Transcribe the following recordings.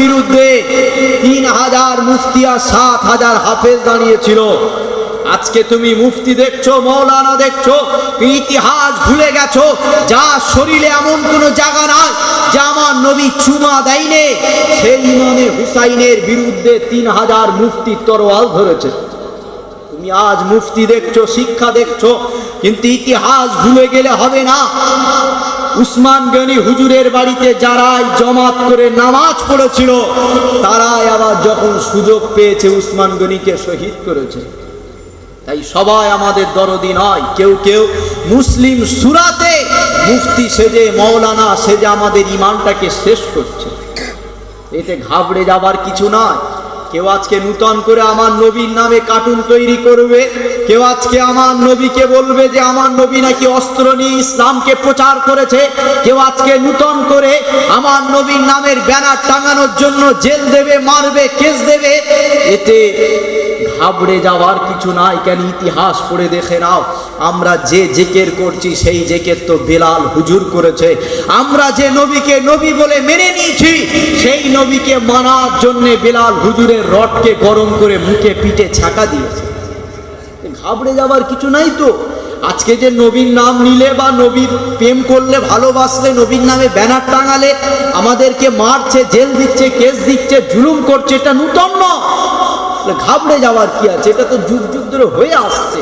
বিরুদ্ধে তিন হাজার মুফতি আর সাত হাজার হাফেজ দাঁড়িয়েছিল। আজকে তুমি মুফতি দেখছ, মৌলানা দেখছ, ইতিহাস ভুলে গেছো, যা শরীরে এমন কোনো জায়গা নাই, যে আমার নবী চুমা দেয়নি। সেই ইমামে হুসাইনের বিরুদ্ধে তিন হাজার মুফতি তরোয়াল ধরেছে। তুমি আজ মুফতি দেখছ, শিক্ষা দেখছ, কিন্তু ইতিহাস ভুলে গেলে হবে না। উসমান গনি হুজুরের বাড়িতে যারাই জমাত করে নামাজ পড়েছিল, তারাই আবার যখন সুযোগ পেয়েছে উসমান গনিকে শহীদ করেছে। তাই সবাই আমাদের দরদি নয়, কেউ কেউ মুসলিম সুরাতে মুফতি সেজে, মৌলানা সেজে আমাদের ইমানটাকে শেষ করছে। এতে ঘাবড়ে যাবার কিছু নয়। কেউ আজকে নূতন করে আমার নবীর নামে কার্টুন তৈরি করবে। কেউ আজকে আমার নবীকে বলবে যে আমার নবী নাকি অস্ত্র নিয়ে ইসলামকে প্রচার করেছে। কেউ আজকে নূতন করে আমার নবীর নামের ব্যানার টাঙানোর জন্য জেল দেবে, মারবে, কেস দেবে। এতে ঘাবড়ে যাওয়ার কিছু নাই, কেন ইতিহাস পড়ে দেখে নাও। আমরা যে জেকের করছি, সেই জেকের তো বেলাল হুজুর করেছে। আমরা যে নবীকে নবী বলে মেনে নিয়েছি, সেই নবীকে মানার জন্যে বেলাল হুজুরের রডকে গরম করে মুখে পিঠে ছাকা দিয়েছে। ঘাবড়ে যাওয়ার কিছু নাই তো। আজকে যে নবীর নাম নিলে বা নবীর প্রেম করলে, ভালোবাসলে, নবীর নামে ব্যানার টাঙালে, আমাদেরকে মারছে, জেল দিচ্ছে, কেস দিচ্ছে, জুলুম করছে, এটা নূতন নয়। ঘাবড়ে যাওয়ার কি আছে? এটা তো যুগ যুগ ধরে হয়ে আসছে।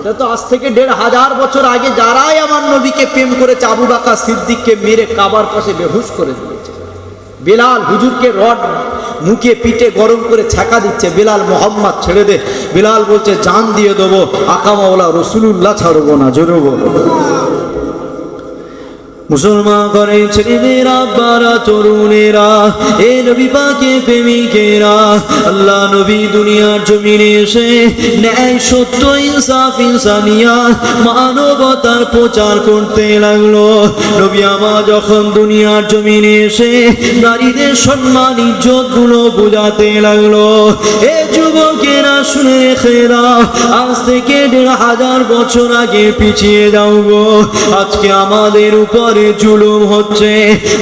এটা তো আজ থেকে দেড় হাজার বছর আগে যারাই আমার নবীকে প্রেম করেছে, আবু বাকা সিদ্দিককে মেরে কাবার পাশে বেহুশ করে দিয়েছে। বেলাল হুজুরকে রড মুখে পিঠে গরম করে ছাকা দিচ্ছে, বেলাল মোহাম্মদ ছেড়ে দে। বেলাল বলছে, জান দিয়ে দেবো আকামাওলা রসুলুল্লাহ ছাড়বো না, জোরে মুসলমান করে ছেলেমেয়েরা বারা তরুণেরা, এ নবী পাকে প্রেমিকেরা, আল্লাহ নবী দুনিয়ার জমিনে এসে ন্যায়, সত্য, ইনসাফ, ইনসানিয়া, মানবতার প্রচার করতে লাগল। নবী আমার যখন দুনিয়ার জমিনে এসে নারীদের সম্মান ইজ্জতগুলো বোঝাতে লাগল। এ যুবকেরা শুনে রেখেরা আজ থেকে দেড় হাজার বছর আগে পিছিয়ে যাও গো। আজকে আমাদের উপরে জুলুম হচ্ছে,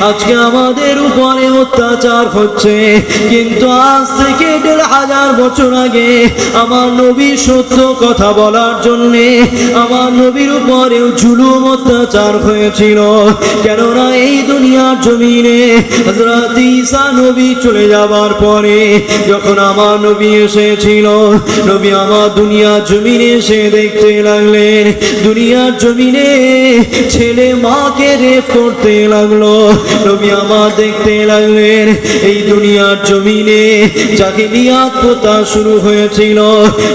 আজকে আমাদের উপরে অত্যাচার হচ্ছে। কিন্তু আজ থেকে দেড় হাজার বছর আগে আমার নবী সত্য কথা বলার জন্যে আমার নবীর উপরেও জুলুম অত্যাচার হয়েছিল। কেননা এই দুনিয়ার জমিনে হযরত ঈসা নবী চলে যাবার পরে যখন আমার নবী এসেছিল, নবী আমার দুনিয়ার জমিনে এসে দেখতে লাগলেন, দুনিয়ার জমিনে ছেলে মাকে করতে লাগল, নবী আমার দেখতে লাগলেন, এই দুনিয়ার জমিনে নিয়াত পোতা শুরু হয়েছিল,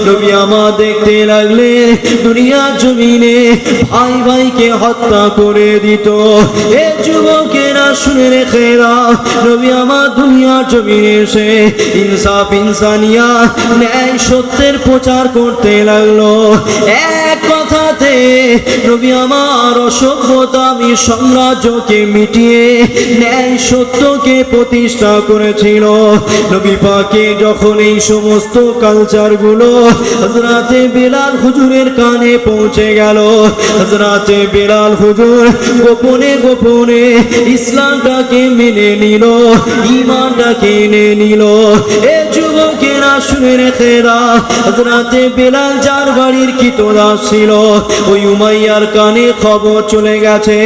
নবী আমার দেখতে লাগলেন, দুনিয়ার জমিনে ভাই ভাইকে হত্যা করে দিত। এ যুবকেরা শুনে রেখে দাও, নবী আমার দুনিয়ার জমিনে এসে ইনসাফ, ইনসানিয়া, ন্যায় সত্যের প্রচার করতে লাগল। এক কথাতে নবী আমার অসভ্যতা, আমি সাম্রাজ্যকে মিটিয়ে ন্যায় সত্যকে প্রতিষ্ঠা করেছিল। নবী পাকে যখন এই সমস্ত কালচারগুলো হজরাতে বেলাল হুজুরের কানে পৌঁছে গেল হজরাতে বেলাল হুজুর গোপনে গোপনে ইসলামটাকে মেনে নিল ইমানটাকে এনে নিল। এ যুবকেরা শুনে রেখে রা হজরাতে বেলাল যার বাড়ির কিতদাস ছিল ওই উমাইয়ার কানে খবর চলে গেছে।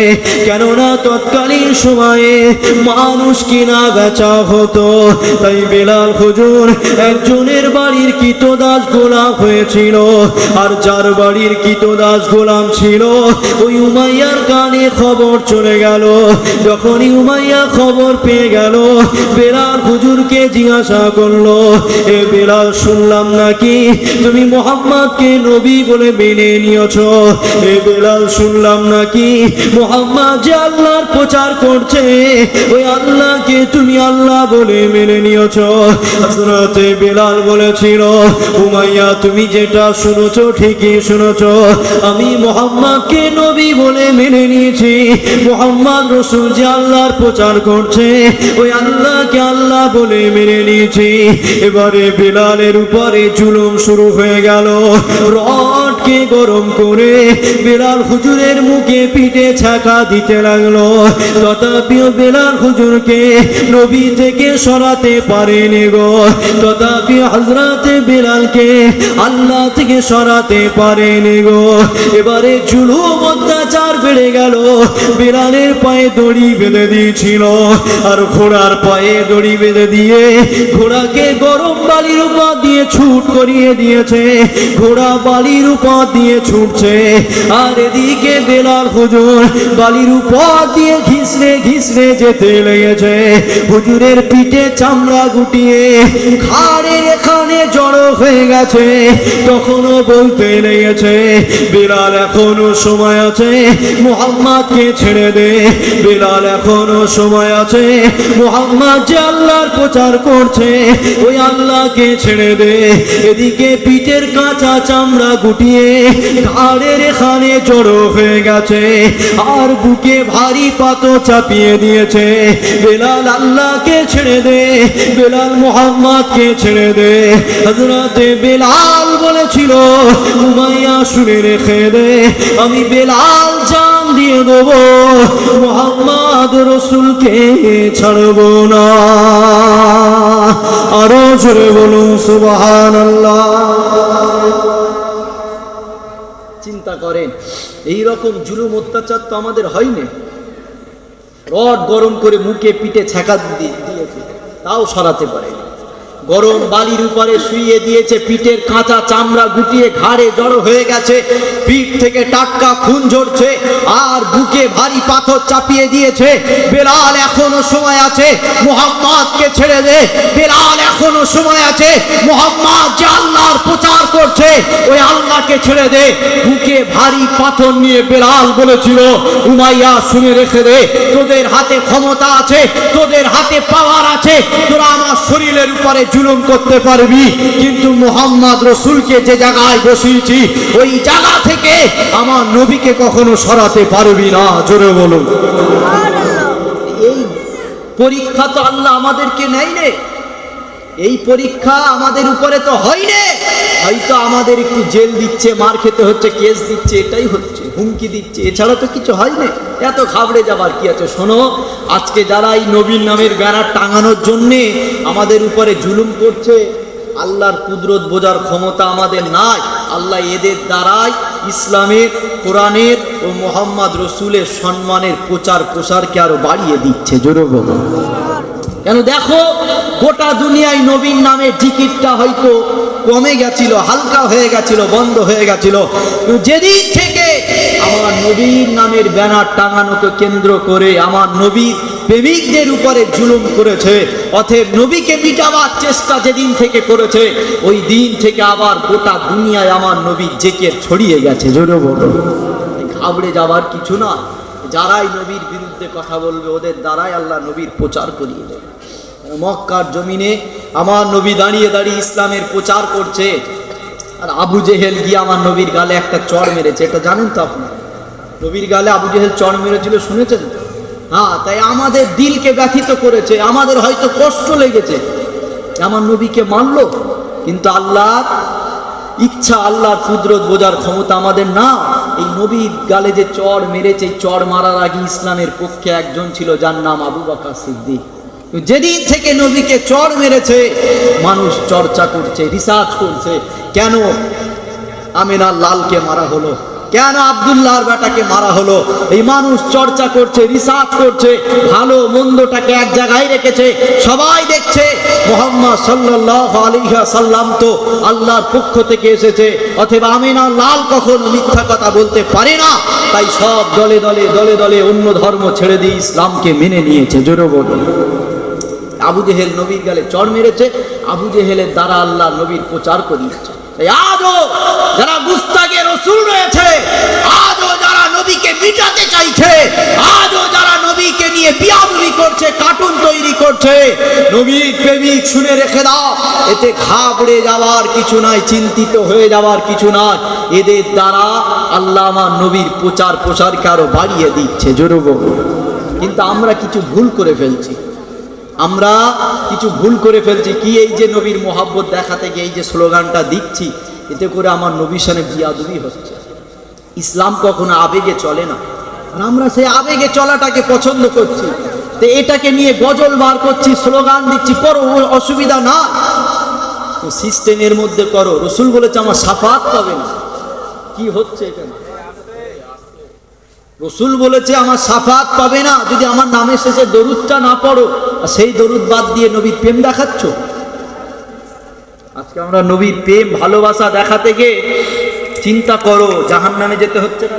কেননা তৎকালীন সময়ে মানুষ কিনা বেচা হতো। তাই বেলাল হুজুর একজনের বাড়ির কিতদাস গোলাম হয়েছিল আর যার বাড়ির কিতদাস গোলাম ছিল, ওই উমাইয়ার কানে খবর চলে গেল। যখনই উমাইয়া খবর পেয়ে গেল, বেলাল হুজুরকে জিজ্ঞাসা করল, এ বেলাল, শুনলাম নাকি তুমি মোহাম্মদকে নবী বলে মেনে নিয়েছ? এ বেলাল শুনলাম নাকি মোহাম্মদ যে আল্লাহর প্রচার করছে। ওই আল্লাহকে তুমি আল্লাহ বলে মেনে নিয়েছ। বেলাল বলেছিল তুমি যেটা শুনেছ ঠিকই শুনেছ। আমি মোহাম্মদকে নবী বলে মেনে নিয়েছি। মোহাম্মদ রসুল যে আল্লাহর প্রচার করছে, ওই আল্লাহকে আল্লাহ বলে মেনে নিয়েছি। এবারে বেলালের উপরে জুলুম শুরু হয়ে গেল। রড রডকে গরম করে বেলাল হুজুরের মুখে পিঠে ছাকা দিতে লাগল। তথাপিও বেলাল হুজুরকে নবী থেকে সরাতে পারেনি গো। তথাপি হজরতে বেলালকে আল্লাহ থেকে সরাতে পারেনি গো। এবারে জুলুম অত্যাচার বেড়ে গেল। বেলালের পায়ে দড়ি বেঁধে দিয়েছিল আর ঘোড়ার পায়ে দড়ি বেঁধে দিয়ে ঘোড়াকে গরম বালির উপর দিয়ে ছুট করিয়ে দিয়েছে। ঘোড়া বালির উপর দিয়ে ছুটছে। আর এদিকে বেলাল হুজুর বালির উপর দিয়ে ঘিসড়ে ঘিসড়ে যেতে লেগেছে। হুজুরের পিঠে চামড়া গুটিয়ে ঘাড়ের এখানে জড়ো হয়ে গেছে। তখনও বলতে লেগেছে এখনও সময় আছে, মোহাম্মদকে ছেড়ে দে। বেলাল এখনও সময় আছে, মোহাম্মদ যে আল্লাহর প্রচার করছে, ওই আল্লাহকে ছেড়ে দে। এদিকে পিঠের কাঁচা চামড়া গুটিয়ে ঘাড়ের এখানে জড়ো হয়ে গেছে, আর বুকে ভারী পাতো চাপিয়ে দিয়েছে। বেলাল আল্লাহকে ছেড়ে দে, বেলাল মোহাম্মদকে ছেড়ে দে। হজরতে বেলাল বলেছিল, উমাইয়া, শুনে রেখে দে, আমি বেলাল জান দিয়ে দেবো, মোহাম্মদ রসুলকে ছাড়বো না। আরও জোরে বলুন সুবাহান চিন্তা করেন। এই রকম জুলুম অত্যাচার তো আমাদের হয়নি। রড গরম করে মুখে পিঠে ছ্যাঁকা দিয়েছে, তাও সরাতে পারে গরম বালির উপরে শুইয়ে দিয়েছে, পিঠের কাঁচা চামড়া গুটিয়ে ঘাড়ে জড়ো হয়ে গেছে, পিঠ থেকে টাটকা খুন ঝরছে, আর বুকে ভারী পাথর চাপিয়ে দিয়েছে। বেলাল এখনও সময় আছে, মোহাম্মদকে ছেড়ে দে। বেলাল এখনও সময় আছে, মোহাম্মদ যে আল্লাহর প্রচার করছে, ওই আল্লাহকে ছেড়ে দে। বুকে ভারী পাথর নিয়ে বেলাল বলেছিল উমাইয়া শুনে রেখে দে তোদের হাতে ক্ষমতা আছে তোদের হাতে পাওয়ার আছে তোরা আমার শরীরের উপরে জুলুম করতে পারবি। কিন্তু মোহাম্মদ রসুলকে যে জায়গায় বসিয়েছি ওই জায়গা থেকে আমার নবীকে কখনো সরাতে পারবি না জোরে বলুন। এই পরীক্ষা তো আল্লাহ আমাদেরকে নেয় রে এই পরীক্ষা আমাদের উপরে তো হয়নি। হয়তো আমাদের একটু জেল দিচ্ছে, মার খেতে হচ্ছে, কেস দিচ্ছে, এটাই হচ্ছে, হুমকি দিচ্ছে, এছাড়া তো কিছু হয়নি। এত ঘাবড়ে যাবার কি আছে? শোনো, আজকে যারা এই নবীন নামের ব্যানার টাঙানোর জন্যে আমাদের উপরে জুলুম করছে, আল্লাহর কুদরত বোঝার ক্ষমতা আমাদের নাই। আল্লাহ এদের দ্বারাই ইসলামের, কোরআনের ও মোহাম্মদ রসুলের সম্মানের প্রচার প্রসারকে আরও বাড়িয়ে দিচ্ছে। জোরে বলুন কেন দেখো, গোটা দুনিয়ায় নবীন নামের টিকিটটা হয়তো কমে গেছিল, হালকা হয়ে গেছিল, বন্ধ হয়ে গেছিল। যেদিন থেকে আমার নবীর নামের ব্যানার টাঙানোকে কেন্দ্র করে আমার নবীর প্রেমিকদের উপরে জুলুম করেছে, অতএব নবীকে মিটাবার চেষ্টা যেদিন থেকে করেছে, ওই দিন থেকে আবার গোটা দুনিয়ায় আমার নবীর জেকের ছড়িয়ে গেছে। জোরে বলো। ঘাবড়ে যাবার কিছু না। যারাই নবীর বিরুদ্ধে কথা বলবে, ওদের দ্বারাই আল্লাহ নবীর প্রচার করিয়ে দেবে। মক্কার জমিনে আমার নবী দাঁড়িয়ে দাঁড়িয়ে ইসলামের প্রচার করছে। আর আবু জেহেল গিয়ে আমার নবীর গালে একটা চড় মেরেছে, এটা জানেন তো আপনি? নবীর গালে আবু জেহেল চড় মেরেছিল, শুনেছেন? তো? হ্যাঁ তাই আমাদের দিলকে ব্যথিত করেছে, আমাদের হয়তো কষ্ট লেগেছে। আমার নবীকে মারলো কিন্তু আল্লাহ ইচ্ছা আল্লাহর কুদরত বোঝার ক্ষমতা আমাদের না। এই নবীর গালে যে চড় মেরেছে চড় মারার আগে ইসলামের পক্ষে একজন ছিল, যার নাম আবু বাকা সিদ্দিক। যেদিন থেকে নবীকে চড় মেরেছে, মানুষ চর্চা করছে, রিসার্চ করছে, কেন আমিনার লালকে মারা হলো? কেন আবদুল্লাহর বেটাকে মারা হলো? এই মানুষ চর্চা করছে, রিসার্চ করছে, ভালো মন্দটাকে এক জায়গায় রেখেছে, সবাই দেখছে, মোহাম্মদ সাল্লাহ আলিহা সাল্লাম তো আল্লাহর পক্ষ থেকে এসেছে, অথবা আমিনা লাল কখনো মিথ্যা কথা বলতে পারে না, তাই সব দলে দলে দলে দলে অন্য ধর্ম ছেড়ে দিয়ে ইসলামকে মেনে নিয়েছে, জোরে বলুন। আবু জেহেল নবীর গালে চড় মেরেছে, আবু জেহেলের দ্বারা আল্লাহ নবীর প্রচার করিয়েছে তাই আজও যারা গুস্তাকে রসুল রয়েছে, আজও যারা নবীকে মিটাতে চাইছে, আজও যারা নবীকে নিয়ে বিয়াবুলি করছে, কার্টুন তৈরি করছে, নবীর প্রেমিক শুনে রেখে দাও, এতে ঘাবড়ে যাওয়ার কিছু নাই, চিন্তিত হয়ে যাওয়ার কিছু নাই। এদের দ্বারা আল্লাহ আমার নবীর প্রচার প্রসারকে আরও বাড়িয়ে দিচ্ছে, জোরে বলুন। কিন্তু আমরা কিছু ভুল করে ফেলছি। আমরা কিছু ভুল করে ফেলছি। কি এই যে নবীর মোহাব্বত দেখাতে গিয়ে এই যে স্লোগানটা দিচ্ছি, এতে করে আমার নবীর সামনে বিয়াদবি হচ্ছে। ইসলাম কখনো আবেগে চলে না। আর আমরা সেই আবেগে চলাটাকে পছন্দ করছি। তো এটাকে নিয়ে গজল বার করছি, স্লোগান দিচ্ছি, করো অসুবিধা না। সিস্টেমের মধ্যে করো। রসুল বলেছে, আমার সাফাত পাবে না। কি হচ্ছে এখানে? রসুল বলেছে, আমার সাফাত পাবে না। যদি আমার নামের শেষে দরুদটা না পড়ো, আর সেই দরুদ বাদ দিয়ে নবীর প্রেম দেখাচ্ছ? আজকে আমরা নবীর প্রেম, ভালোবাসা দেখাতে গিয়ে চিন্তা করো জাহান নামে যেতে হচ্ছে না